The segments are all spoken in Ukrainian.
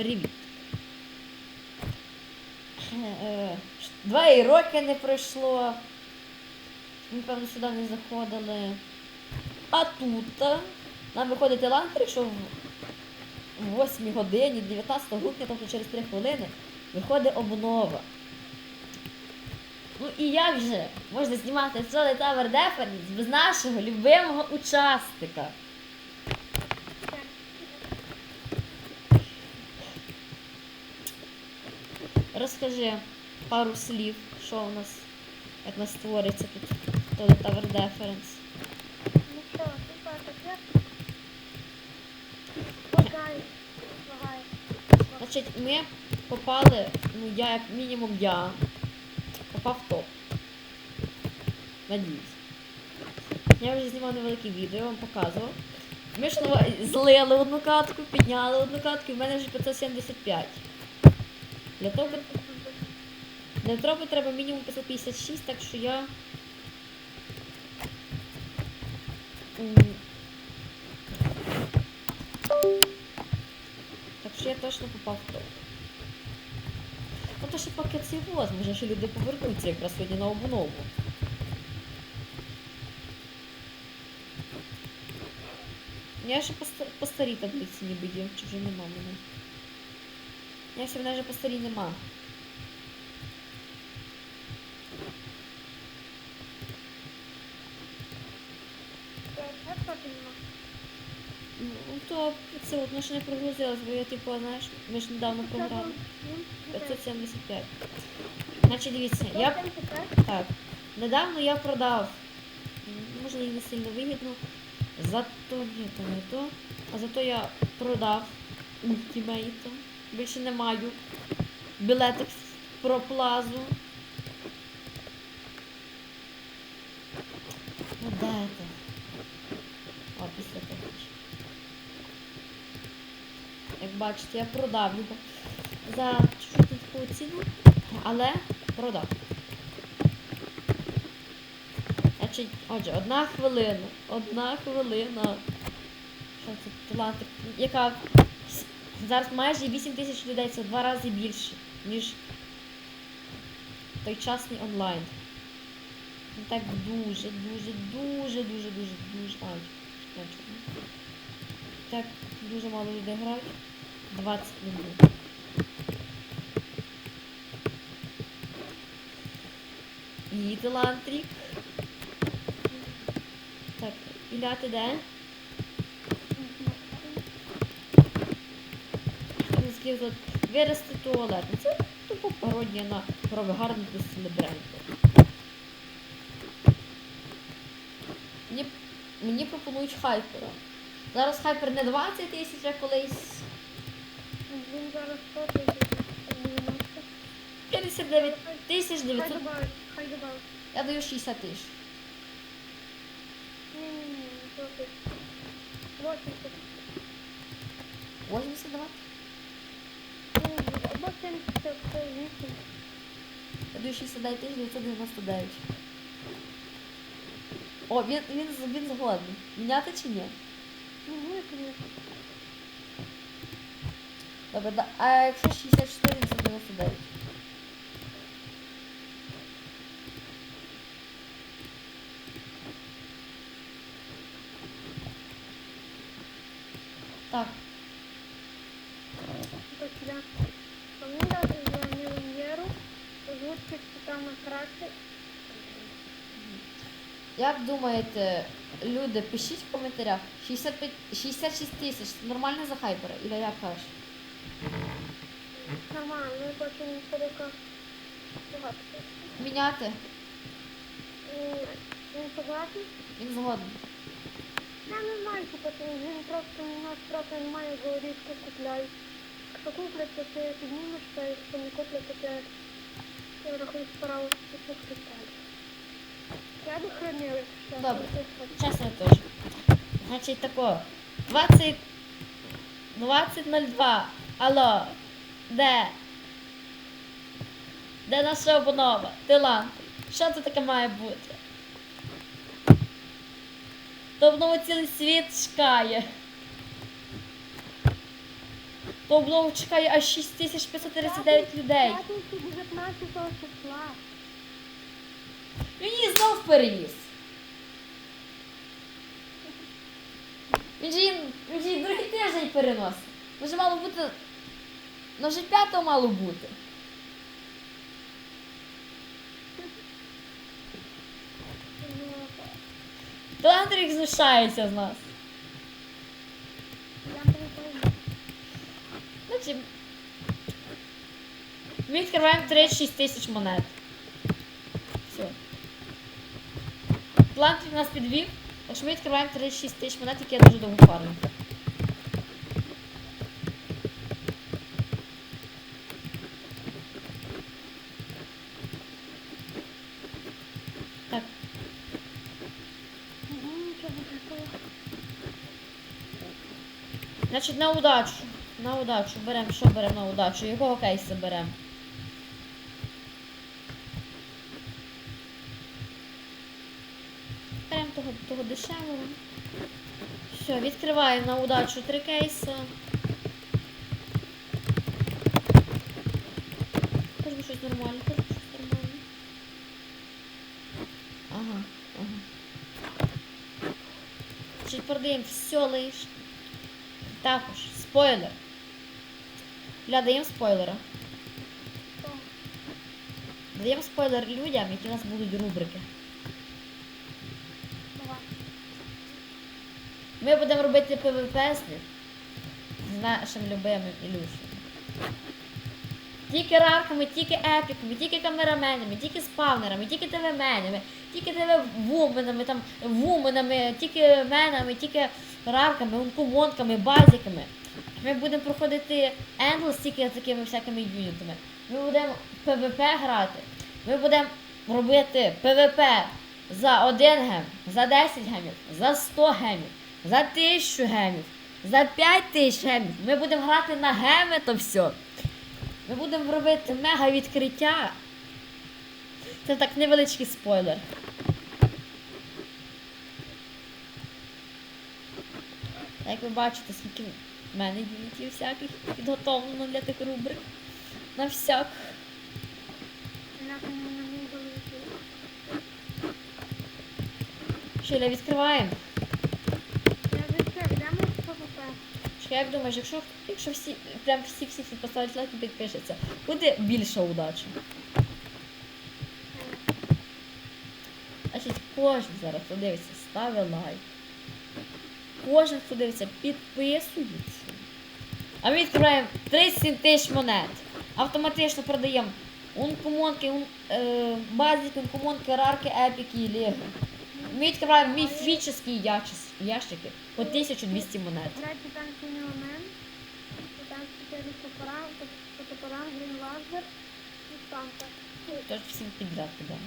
Привіт. Е, Два і роки не пройшло. Ми, певно, сюди не заходили. А тут нам виходить елантри, що в в 8 годині, 19 грудня, тобто через 3 хвилини, виходить обнова. Ну і як же можна знімати Solid Tower Defense без нашого любимого учасника? Розкажи пару слів, що у нас, як у нас створиться тут Tower Defense. Ну що, типа таке. Лагай. Значить, ми попали, ну я як мінімум я попав в топ. Надіюсь. Я вже знімав невелике відео, я вам показував. Ми ж злили одну катку, підняли одну катку, і в мене вже 575. Для того, для того треба мінімум 556, так що я. Так що я точно попав в топ. Ну то ще це воз, може ще люди повернуться якраз сьогодні на обнову. Я ще по, по старій таблиці ніби є, чи вже нема мене. Я ще мене вже по старій нема. Я трохи нема. Ну то ну, ще не прогрузилось, бо я типу, знаєш, ми ж недавно програли. 575. Значить, дивіться, я Так. Недавно я продав. м, Може і не сильно вигідно. Зато ні, то не то. А зато я продав ультимейта. Більше не маю білетик про плазу. Ну де ти? А, після того. Як бачите, я продав його за чуть-чуть ціну, але продав. Отже, одна хвилина. Одна хвилина. Що це таланти? Яка зараз майже 8 тисяч людей, це в два рази більше, ніж точасний онлайн. Ну, Так дуже, дуже, дуже, дуже, дуже, дуже. Ай? Так дуже мало людей грають. 20 минут. І талантрік. Так, Ілля, ти де? Вирости туалет. Ну, Це тупо пародія на Ровегарну до Селебренко. Мені, мені пропонують хайпера. Зараз хайпер не 20 тисяч, а колись Він зараз 100 тисяч. 90. 59 тисяч Хай 900. добавить, хай добавить. Я даю 60 тисяч. Ні-ні-ні, 80. 80 давати? Або 78. Я даю 69 тисяч 999. О, він, він, він згодний. Міняти чи ні? Ну, звісно. Добре, да. а якщо 64 999? Так, Так, я. А мені дати за мільйонеру. Озвучки там краще. як думаєте, люди, пишіть в коментарях. 65, 66 тисяч, нормально за хайпера? Іля як кажеш? Нормально, я бачу. Багато. Міняти? Він согласен? Він згоден. Я не знаю, типа, він просто у нас просто немає його рідко купляють. Якщо куплять, то ти піднімешся, якщо не куплять, то ти я рахую справу пішов купляти. Я би хранив, якщо Добре. Чесно теж. Значить тако. 20... 20.02. Алло. Де? Де наша обнова? Тилант. Що це таке має бути? Обнову цілий світ чекає. Облогу чекає аж 6539 людей. П'ятницю 19 числа. Він її знов перевіз. Він же її, другий тиждень переносить. Вже мало бути. Ну вже п'ятого мало бути. Ну, То Андрій знущається з нас. Значить, ми відкриваємо 36 тисяч монет. Все. План нас підвів, так що ми відкриваємо 36 тисяч монет, які я дуже довго фармлю. Так, Мгм, Нічого такого. Значить на удачу. На удачу. Беремо, що беремо на удачу? Якого кейса беремо? Беремо того, того дешевого. Все, відкриваємо на удачу три кейси. Хоч би щось нормальне, хоч би щось нормальне. Ага, ага. Чи продаємо все лиш. Також, спойлер. Ля, даємо спойлера. Даємо спойлер людям, які у нас будуть рубрики. Ми будемо робити ПВП з. З нашим любимим Ілюшем. Тільки рарками, тільки епіками, тільки камераменами, тільки спавнерами, тільки ТВ-менами, тільки ТВ-вуменами, там, вуменами, тільки менами, тільки рарками, ункомонками, базіками. Ми будемо проходити ендлес тільки такими всякими юнітами. Ми будемо ПВП грати. Ми будемо робити ПВП за 1 гем, за 10 гемів, за 100 гемів, за 1000 гемів, за 5000 гемів. Ми будемо грати на геми то все. Ми будемо робити мега відкриття. Це так невеличкий спойлер. Як ви бачите, скільки в мене юнітів всяких підготовлено для тих рубрик. На всяк. Шиля, відкриваємо. Що як думаєш, якщо, якщо всі, прям всі всі всі поставлять лайк і підпишуться, буде більша удача. Значить, кожен зараз, хто дивиться, ставить лайк. Кожен, хто дивиться, підписується. А ми відкриваємо 37 тисяч монет. Автоматично продаємо ункомонки, ун, е, базики, ункомонки, рарки, епіки і ліги. Ми відкриваємо міфічні ящики по 1200 монет. Третій там Сінеомен. Там 400 парам, фотопарам, Грін Лазер і Санта. Тож всім підряд кидаємо.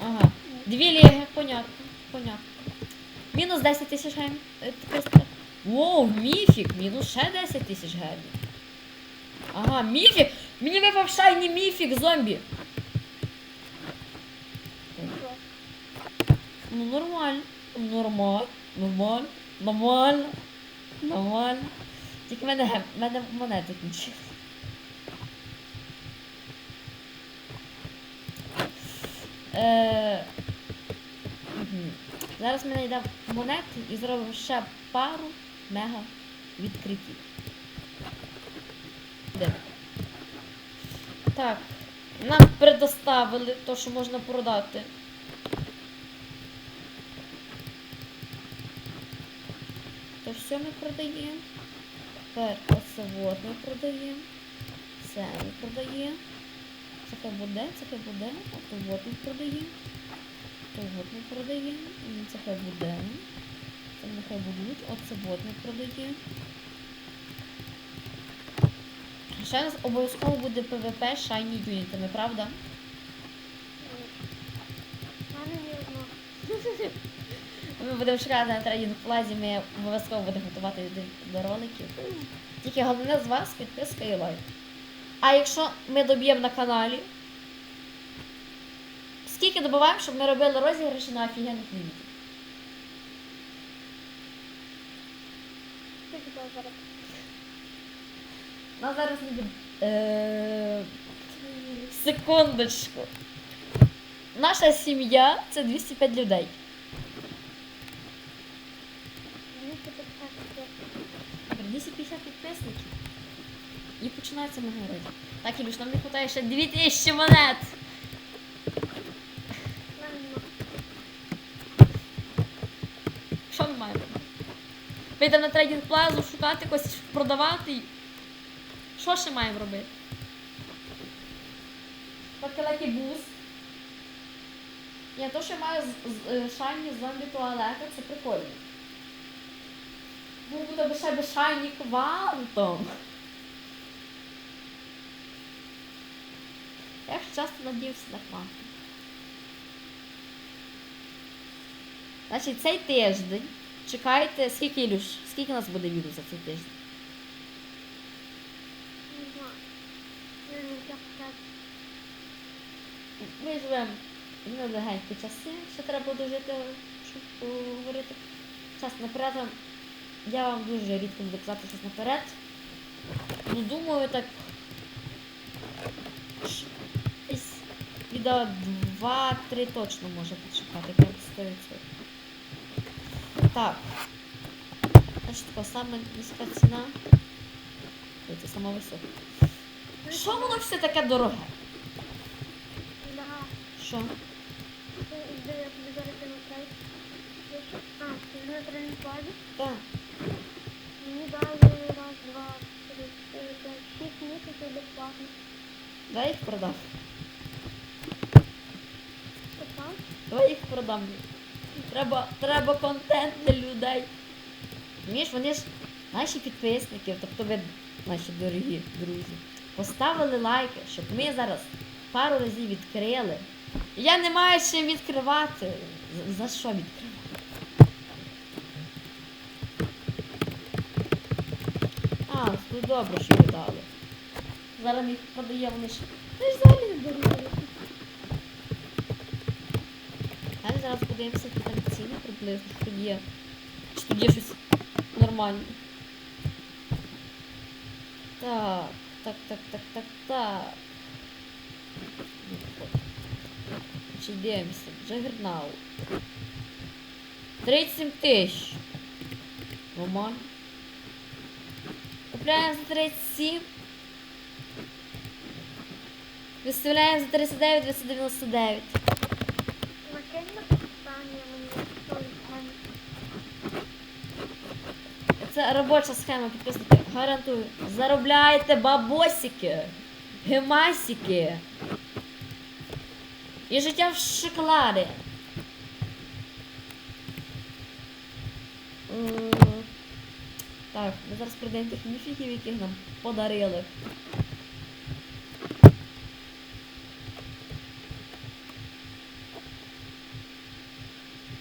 Ага. Дві ліги, понятно, понятно. Мінус 10 тисяч гем. е, 300. Воу, міфік, мінус ще 10 тисяч гемів. Ага, міфік. Мені випав шайні міфік зомбі. Ну нормально. Нормально. Нормально. Нормально. Нормально. Тільки в мене гем, в мене монети кінчили. Е. Зараз ми знайдемо монети і зробимо ще пару мега відкриттів. Так. Нам предоставили то, що можна продати. То все ми продаємо. Тепер оце вот ми продаємо. Це ми продаємо. Це буде, це буде. А то вот ми продаємо. То вот ми продаємо. Це хай буде. Це нехай будуть. Оце вот ми продаємо. Ще нас обов'язково буде ПВП шайні юнітами, правда? Ми будемо шукати на трейдинг плазі, ми обов'язково будемо готувати до роликів. Тільки головне з вас підписка і лайк. А якщо ми доб'ємо на каналі, скільки добуваємо, щоб ми робили розіграші на офігенних юнітів? тебе зараз? Не буде. Секундочку. Наша сім'я це 205 людей. 250 Добре, 250 підписників. І починається Магородя. Так, Ілюш, нам не вистачає ще 2000 монет. Що ми маємо? Вийдемо на трейдинг плазу, шукати когось, продавати. Що ще маємо робити? Покелекі буз. Ні, то, що я маю е, шайні зомбі туалета, це прикольно. Ну, буде би ще би шайні квантом. Я ж часто надіявся на квантом. Значить, цей тиждень. Чекайте, скільки Ілюш, скільки у нас буде відео за цей тиждень? Ми живемо не легенькі часи, ще треба дожити, щоб поговорити. Час наперед. Я вам дуже рідко буду казати щось наперед. Ну, думаю, так. Відео 2-3 точно може почекати, прям 100%. Так. Значить, така саме низька ціна. Це сама висока. Що воно все таке дороге? Да. Що? Так. Мені дали раз, два, три, п'ять, шість місяців безплатно. Дай їх продав. Давай їх продам. Треба, треба контент для людей. Розумієш, вони ж наші підписники, тобто ви, наші дорогі друзі, поставили лайки, щоб ми зараз пару разів відкрили. Я не маю чим відкривати. За, за що відкривати? А, ну добре, що ви дали. Зараз їх продаємо, вони ж. Ти ж взагалі не дарує. Зараз подивимося, які там ціни приблизно, тут є. Чи тут є щось нормальне. Так, так, так, так, так, так. Чи дивимося? Джагернаут. 37 тисяч. Нормально. Купляємо за 37. Виставляємо за 39, 299. Накинь на питання мені той мене. Це робоча схема підписники. Гарантую. Заробляйте бабосики, гемасики. І життя в шоколаді. Так, ми зараз продаємо тих міфіків, яких нам подарили.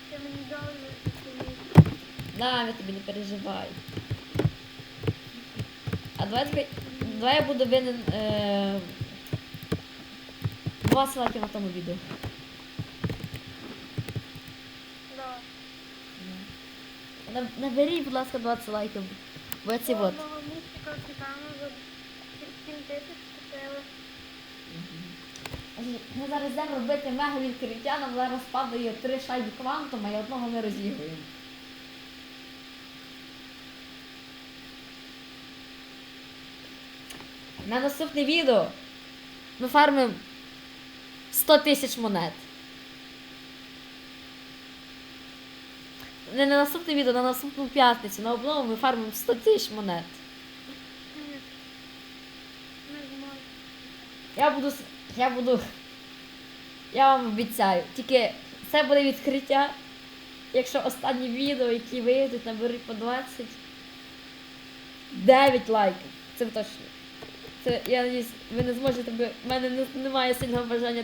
Це мені дали мені. Да, я тобі не переживай. А давай, тобі- давай я буду винен е, 20 лайків на тому відео. Да. На- Наберіть, будь ласка, 20 лайків. Бо ці от. Одного містика Титана за 7 тисяч купили. Значить, Ми зараз йдемо робити мега відкриття, нам зараз падає три шайби квантума і одного ми розігруємо. На наступне відео ми фармимо 100 тисяч монет. Не на наступне відео, на наступну п'ятницю. На обнову ми фармимо 100 тисяч монет. Не. Я буду. Я буду. Я вам обіцяю. Тільки це буде відкриття. Якщо останні відео, які вийдуть, наберуть по 29 лайків. Це точно. Це, я надіюсь, ви не зможете, бо в мене немає сильного бажання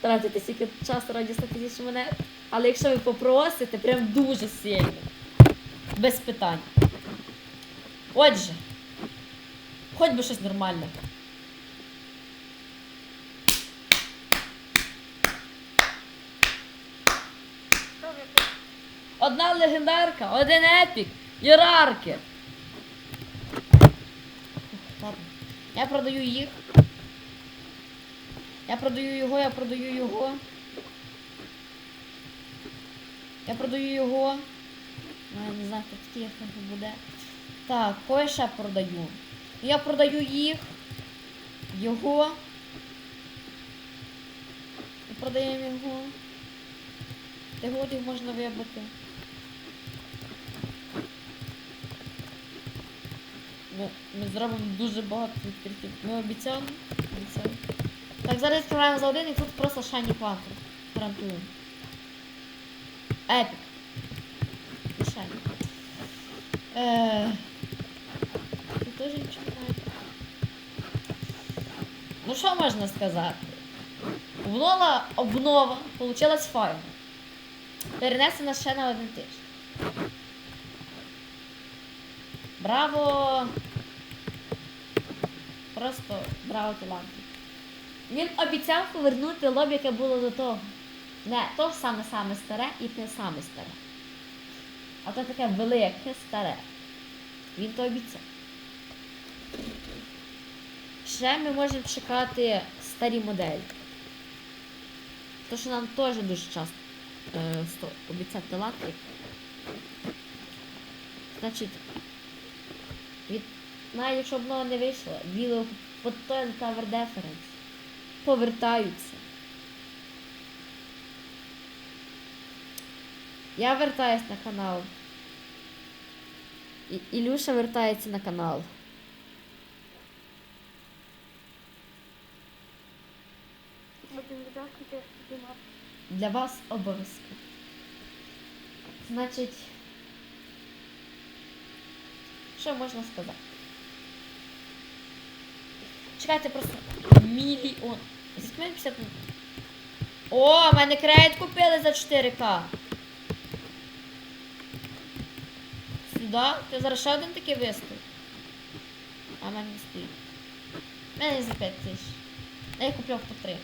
тратити стільки часу раді 100 тисяч монет. Але якщо ви попросите, прям дуже сильно. Без питань. Отже, хоч би щось нормальне. Що ви тут? Одна легендарка, один епік, єрарки. Я продаю їх. Я продаю його, я продаю його. Я продаю його. Ну, я не знаю, хто такий, як це буде. Так, кое ще продаю. Я продаю їх. Його. Продаємо його. Їх можна вибити. Ми зробимо дуже багато відкриттів. Ми обіцяли. обіцяли. Так, зараз відкриваємо за один і тут просто шайні квантум. Гарантую. Епік. І шайні. Е... Тут теж нічого немає. Ну що можна сказати? Обнова, обнова получилась файно. Перенесена ще на один тиждень. Браво! Просто браво талантів. Він обіцяв повернути лобі, яке було до того. Не то саме саме старе і не саме старе. А то таке велике старе. Він то обіцяв. Ще ми можемо чекати старі моделі. То, що нам теж дуже часто е, обіцяв таланти. Значить, від... навіть якщо б воно не вийшло, відео по той Tower Deference повертаються. Я вертаюсь на канал. І Ілюша вертається на канал. Для вас обов'язково. Значить, що можна сказати? Чекайте просто мільйон. Скільки в мене 50 минут? О, мене кредит купили за 4К. Сюди? Ти зараз ще один такий виступ. А мене не стоїть. Мене за 5 тисяч. А Я купляв по 3.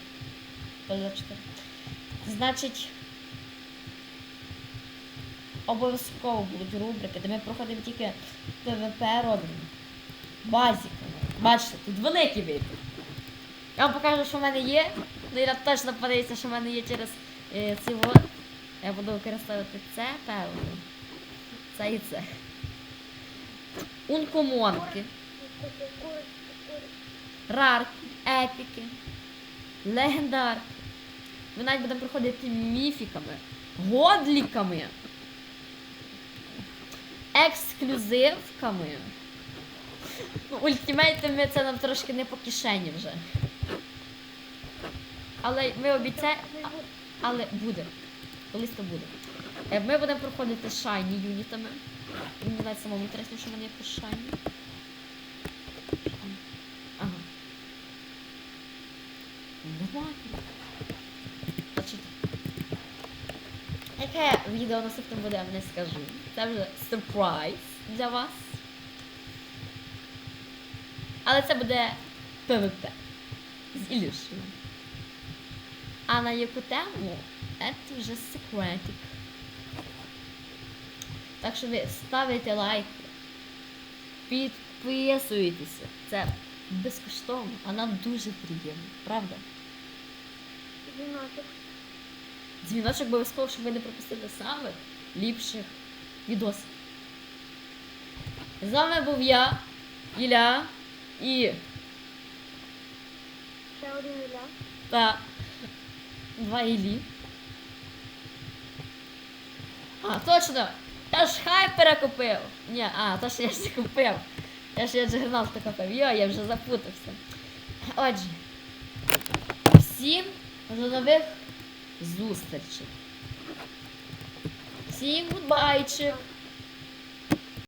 То за 4. Значить, обов'язково будуть рубрики, де ми проходимо тільки ПВП робимо. Базіка. Бачите, тут великий вибір. Я вам покажу, що в мене є. Ну і точно подивіться, що в мене є через е, ці вот. Я буду використовувати це, певно. Це і це. Ункомонки, рарки, епіки, легендарки. Ми навіть будемо проходити міфіками, годліками, ексклюзивками. Ну, ультимейтами це нам трошки не по кишені вже. Але ми обіцяємо. Але буде. Колись то буде. Е, Ми будемо проходити шайні юнітами. Мені навіть самому інтересно, що в мене є по шайні. Ага. Яке відео наступне буде, я не скажу. Це вже сюрприз для вас. Але це буде ПВП з Ілюшею. А на яку тему? Це вже секретик. Так що ви ставите лайки, підписуєтеся. Це безкоштовно, а нам дуже приємно, правда? Дзвіночок. Дзвіночок обов'язково, щоб ви не пропустили самих ліпших відосів. З вами був я, Ілля і Ще один Ілля. два Іллі. А, точно! Я ж хайпера купив! Ні, а, то ж я ж не купив. Я ж я джигернал купив. Йо, я вже запутався. Отже, всім до нових зустрічей. Всім гудбайчик!